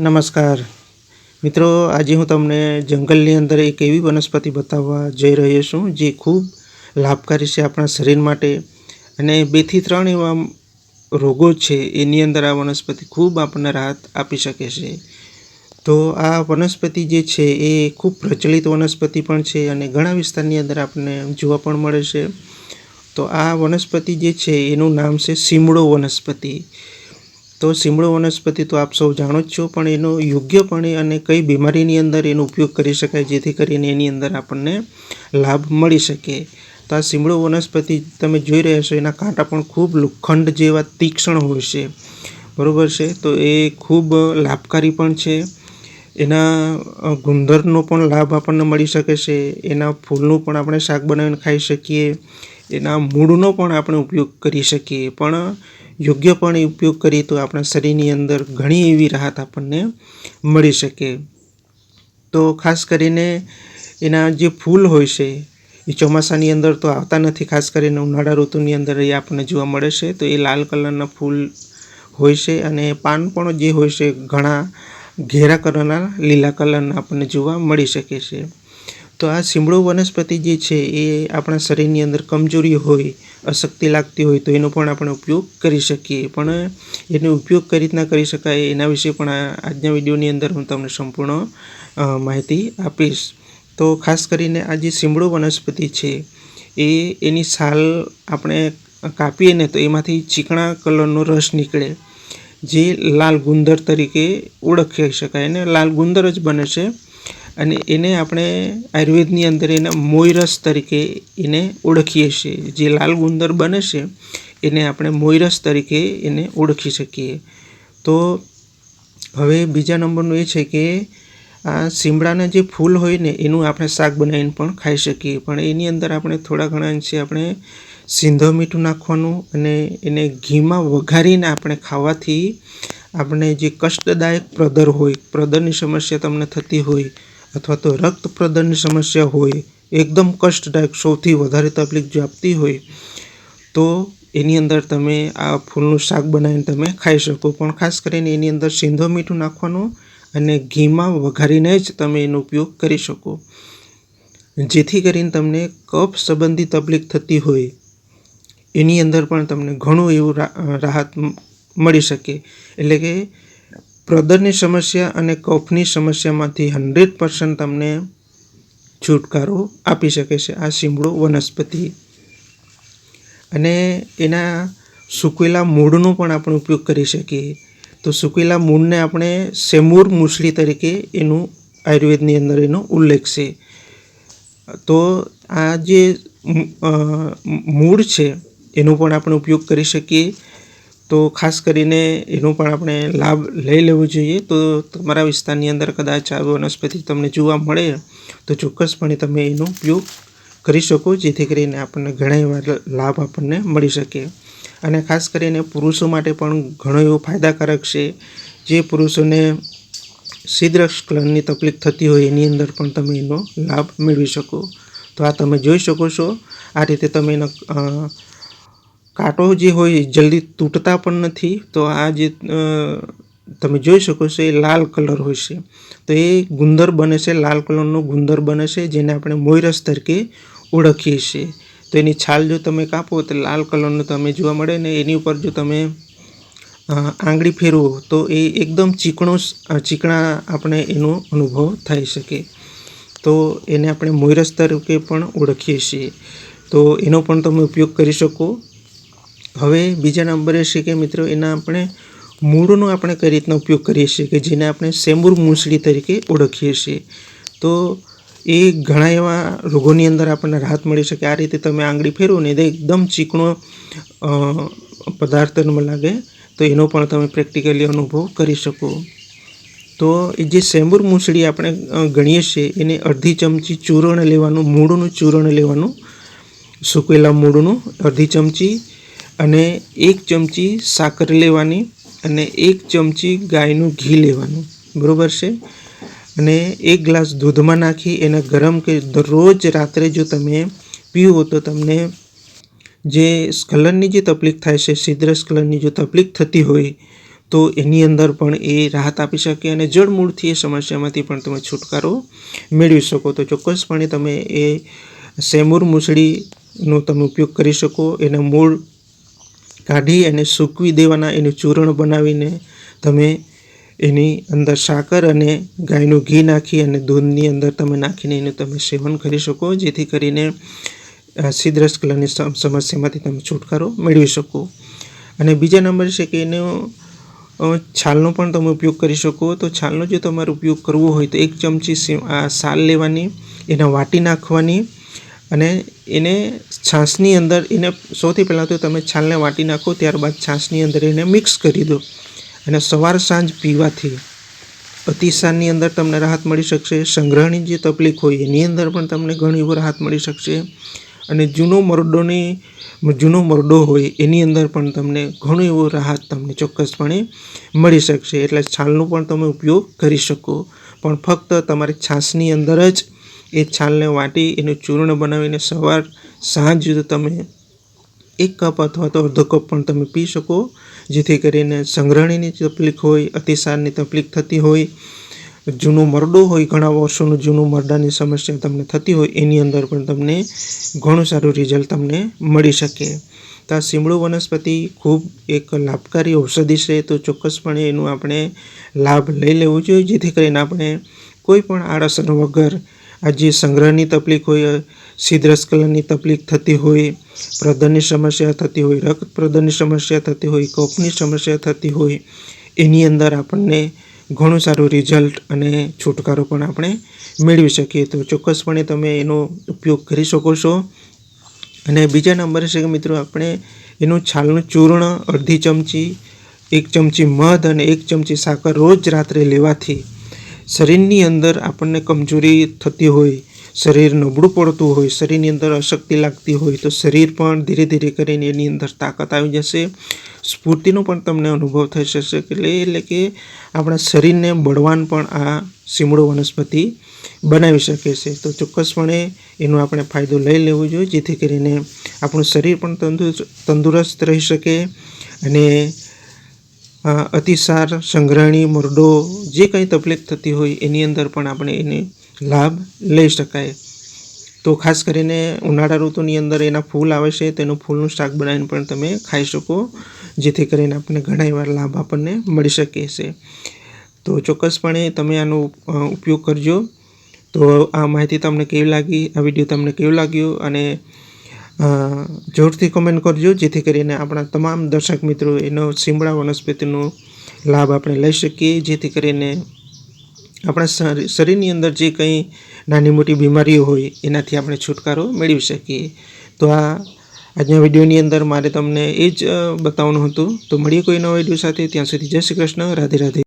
નમસ્કાર. મિત્રો, આજે હું તમને જંગલની અંદર એક એવી વનસ્પતિ બતાવવા જઈ રહ્યો છું, જે ખૂબ લાભકારી છે આપણા શરીર માટે. અને બેથી ત્રણ એવા રોગો છે, એની અંદર આ વનસ્પતિ ખૂબ આપણને રાહત આપી શકે છે. તો આ વનસ્પતિ જે છે, એ ખૂબ પ્રચલિત વનસ્પતિ પણ છે અને ઘણા વિસ્તારની અંદર આપણને જોવા પણ મળે છે. તો આ વનસ્પતિ જે છે, એનું નામ છે સીમડો વનસ્પતિ. તો સીમડો વનસ્પતિ તો આપ સૌ જાણો જ છો, પણ એનો યોગ્યપણે અને કઈ બીમારીની અંદર એનો ઉપયોગ કરી શકાય જેથી કરીને એની અંદર આપણને લાભ મળી શકે. તો આ સીમળો વનસ્પતિ તમે જોઈ રહ્યા છો, એના કાંટા પણ ખૂબ લોખંડ જેવા તીક્ષ્ણ હોય છે. બરાબર છે? તો એ ખૂબ લાભકારી પણ છે. એના ગુંદરનો પણ લાભ આપણને મળી શકે છે. એના ફૂલનું પણ આપણે શાક બનાવીને ખાઈ શકીએ. એના મૂળનો પણ આપણે ઉપયોગ કરી શકીએ. પણ યોગ્યપણે ઉપયોગ કરીએ તો આપણા શરીરની અંદર ઘણી એવી રાહત આપણને મળી શકે. તો ખાસ કરીને એના જે ફૂલ હોય છે, એ ચોમાસાની અંદર તો આવતા નથી. ખાસ કરીને ઉનાળા ઋતુની અંદર એ આપણને જોવા મળે છે. તો એ લાલ કલરના ફૂલ હોય છે અને પાન પણ જે હોય છે, ઘણા ઘેરા કલરના, લીલા કલરના આપણને જોવા મળી શકે છે. તો આ સીમડો વનસ્પતિ જે છે, એ આપણા શરીરની અંદર કમજોરી હોય અશક્તિ લાગતી હોય તો એનો પણ આપણે ઉપયોગ કરી શકીએ. પણ એનો ઉપયોગ કઈ રીતના કરી શકાય એના વિશે પણ આજના વિડીયોની અંદર હું તમને સંપૂર્ણ માહિતી આપીશ. તો ખાસ કરીને આ જે સીમડો વનસ્પતિ છે, એ, એની છાલ આપણે કાપીએ ને તો એમાંથી ચીકણા કલરનો રસ નીકળે, જે લાલ ગુંદર તરીકે ઓળખી શકાય. અને લાલ ગુંદર જ બને છે અને એને આપણે આયુર્વેદની અંદર એના મોયરસ તરીકે એને ઓળખીએ છીએ. જે લાલ ગુંદર બને છે, એને આપણે મોયરસ તરીકે એને ઓળખી શકીએ. તો હવે બીજા નંબરનું એ છે કે, આ શીમડાના જે ફૂલ હોય ને, એનું આપણે શાક બનાવીને પણ ખાઈ શકીએ. પણ એની અંદર આપણે થોડા ઘણા અંશે આપણે સિંધો મીઠું નાખવાનું અને એને ઘીમાં વઘારીને આપણે ખાવાથી આપણે જે કષ્ટદાયક પ્રદર હોય, પ્રદરની સમસ્યા તમને થતી હોય અથવા તો રક્ત પ્રદરની સમસ્યા હોય, એકદમ કષ્ટદાયક, સૌથી વધારે તકલીફ જો આપતી હોય, તો એની અંદર તમે આ ફૂલનું શાક બનાવીને તમે ખાઈ શકો. પણ ખાસ કરીને એની અંદર સિંધો મીઠું નાખવાનું અને ઘીમાં વઘારીને જ તમે એનો ઉપયોગ કરી શકો. જેથી કરીને તમને કફ સંબંધી તકલીફ થતી હોય, એની અંદર પણ તમને ઘણું એવું રાહત મળી શકે. એટલે કે પ્રદરની સમસ્યા અને કફની સમસ્યામાંથી હંડ્રેડ પર્સન્ટ તમને છુટકારો આપી શકે છે આ સીમડો વનસ્પતિ. અને એના સૂકેલા મૂળનો પણ આપણે ઉપયોગ કરી શકીએ. તો સૂકેલા મૂળને આપણે સેમૂર મૂસળી તરીકે એનું આયુર્વેદની અંદર એનો ઉલ્લેખ છે. તો આ જે મૂળ છે, એનો પણ આપણે ઉપયોગ કરી શકીએ. તો ખાસ કરીને એનો પણ આપણે લાભ લઈ લેવો જોઈએ. તો તમારા વિસ્તારની અંદર કદાચ આ વનસ્પતિ તમને જોવા મળે, તો ચોક્કસપણે તમે એનો ઉપયોગ કરી શકો, જેથી કરીને આપણને ઘણા એવા લાભ આપણને મળી શકે. અને ખાસ કરીને પુરુષો માટે પણ ઘણો એવો ફાયદાકારક છે. જે પુરુષોને સિદ્રસ્ખલનની તકલીફ થતી હોય, એની અંદર પણ તમે એનો લાભ મેળવી શકો. તો આ તમે જોઈ શકો છો. આ રીતે તમે એનો કાંટો જે હોય જલ્દી તૂટતા પણ નથી. તો આ જે તમે જોઈ શકો છો એ લાલ કલર હોય છે. તો એ ગુંદર બને છે, લાલ કલરનો ગુંદર બને છે, જેને આપણે મોયરસ તરીકે ઓળખીએ છીએ. તો એની છાલ જો તમે કાપો તો લાલ કલરનો તમે જોવા મળે ને એની ઉપર જો તમે આંગળી ફેરવો તો એ એકદમ ચીકણો ચીકણા આપણે એનો અનુભવ થઈ શકે. તો એને આપણે મોયરસ તરીકે પણ ઓળખીએ છીએ. તો એનો પણ તમે ઉપયોગ કરી શકો. હવે બીજા નંબરે છે કે મિત્રો, એના આપણે મૂળનો આપણે કઈ રીતના ઉપયોગ કરીએ છીએ કે જેને આપણે સેમૂર મૂસળી તરીકે ઓળખીએ છીએ. તો એ ઘણા એવા રોગોની અંદર આપણને રાહત મળી શકે. આ રીતે તમે આંગળી ફેરવો ને એકદમ ચીકણો પદાર્થ લાગે. તો એનો પણ તમે પ્રેક્ટિકલી અનુભવ કરી શકો. તો એ જે સેમૂર મૂસળી આપણે ગણીએ છીએ, એને અડધી ચમચી ચૂરણ લેવાનું, મૂળનું ચૂરણ લેવાનું, સૂકેલા મૂળનું અડધી ચમચી અને એક ચમચી સાકર લેવાની અને એક ચમચી ગાયનું ઘી લેવાનું. બરાબર છે? અને એક ગ્લાસ દૂધમાં નાખી એને ગરમ કે દરરોજ રાત્રે જો તમે પીવો તો તમને જે સ્ખલનની જે તકલીફ થાય છે સિદ્ર સ્ખલનની જો તકલીફ થતી હોય તો એની અંદર પણ એ રાહત આપી શકે અને જળમૂળથી એ સમસ્યામાંથી પણ તમે છુટકારો મેળવી શકો. તો ચોક્કસપણે તમે એ સેમૂર મૂસળીનો તમે ઉપયોગ કરી શકો. એના મૂળ કાઢી અને સૂકવી દેવાના એનું ચૂરણ બનાવીને તમે એની અંદર સાકર અને ગાયનું ઘી નાખી અને દૂધની અંદર તમે નાખીને એનું તમે સેવન કરી શકો, જેથી કરીને સમ- સમસ્યામાંથી તમે છુટકારો મેળવી શકો. અને બીજા નંબર છે કે એનો છાલનો પણ તમે ઉપયોગ કરી શકો. તો છાલનો જો તમારે ઉપયોગ કરવો હોય તો એક ચમચી આ સાલ લેવાની, એને વાટી નાખવાની અને એને છાશની અંદર, એને સૌથી પહેલાં તો તમે છાલને વાટી નાખો, ત્યારબાદ છાશની અંદર એને મિક્સ કરી દો. અને સવાર સાંજ પીવાથી અતિસારની અંદર તમને રાહત મળી શકશે. સંગ્રહની જે તકલીફ હોય, એની અંદર પણ તમને ઘણી રાહત મળી શકશે. અને જૂનો મરડોની, જૂનો મરડો હોય, એની અંદર પણ તમને ઘણો એવો રાહત તમને ચોક્કસપણે મળી શકશે. એટલે છાલનો પણ તમે ઉપયોગ કરી શકો. પણ ફક્ત તમારે છાશની અંદર જ એ છાલને વાટી એનું ચૂર્ણ બનાવીને સવાર સાંજ સુધી તમે એક કપ અથવા તો અડધો કપ પણ તમે પી શકો. જેથી કરીને સંગ્રહણીની તકલીફ હોય, અતિસારની તકલીફ થતી હોય, જૂનું મરડું હોય, ઘણા વર્ષોનું જૂનું મરડાની સમસ્યા તમને થતી હોય, એની અંદર પણ તમને ઘણું સારું રિઝલ્ટ તમને મળી શકે. તો આ સીમડું વનસ્પતિ ખૂબ એક લાભકારી ઔષધિ છે. તો ચોક્કસપણે એનું આપણે લાભ લઈ લેવું જોઈએ. જેથી કરીને આપણે કોઈ પણ આડઅસર વગર આ જે સંગ્રહની તકલીફ હોય સિદ્રસ કલરની તકલીફ થતી હોય પ્રદરની સમસ્યા થતી હોય, રક્ત પ્રદરની સમસ્યા થતી હોય કફની સમસ્યા થતી હોય, એની અંદર આપણને ઘણું સારું રિઝલ્ટ અને છુટકારો પણ આપણે મેળવી શકીએ. તો ચોક્કસપણે તમે એનો ઉપયોગ કરી શકો છો. અને બીજા નંબરે છે કે મિત્રો, આપણે એનું છાલનું ચૂર્ણ, અડધી ચમચી, એક ચમચી મધ અને એક ચમચી સાકર રોજ રાત્રે લેવાથી શરીરની અંદર આપણને કમજોરી થતી હોય, શરીર નબળું પડતું હોય, શરીરની અંદર અશક્તિ લાગતી હોય, તો શરીર પણ ધીરે ધીરે કરીને એની અંદર તાકાત આવી જશે. સ્ફૂર્તિનો પણ તમને અનુભવ થઈ શકશે એટલે એટલે કે આપણા શરીરને બળવાન પણ આ સીમડો વનસ્પતિ બનાવી શકે છે. તો ચોક્કસપણે એનો આપણે ફાયદો લઈ લેવો જોઈએ, જેથી કરીને આપણું શરીર પણ તંદુરસ્ત રહી શકે અને અતિસાર સંગ્રહણી મરડો, જે કંઈ તકલીફ થતી હોય એની અંદર પણ આપણે એને લાભ લઈ શકાય. તો ખાસ કરીને ઉનાળા ઋતુની અંદર એના ફૂલ આવે છે, તેનું ફૂલનું શાક બનાવીને પણ તમે ખાઈ શકો, જેથી કરીને આપણને ઘણા એવા લાભ આપણને મળી શકે છે. તો ચોક્કસપણે તમે આનો ઉપયોગ કરજો. તો આ માહિતી તમને કેવી લાગી? આ વીડિયો તમને કેવું લાગ્યું? અને જોરથી કમેન્ટ કરજો, જેથી કરીને આપણા તમામ દર્શક મિત્રો એનો સીમડા વનસ્પતિનો લાભ આપણે લઈ શકીએ, જેથી કરીને આપણા શરી- શરીરની અંદર જે કંઈ નાની મોટી બીમારીઓ હોય, એનાથી આપણે છુટકારો મેળવી શકીએ. તો આ આજના વિડીયોની અંદર મારે તમને એ જ બતાવવાનું હતું. તો મળીએ કોઈ નવા વીડિયો સાથે. ત્યાં સુધી જય શ્રી કૃષ્ણ. રાધે રાધે.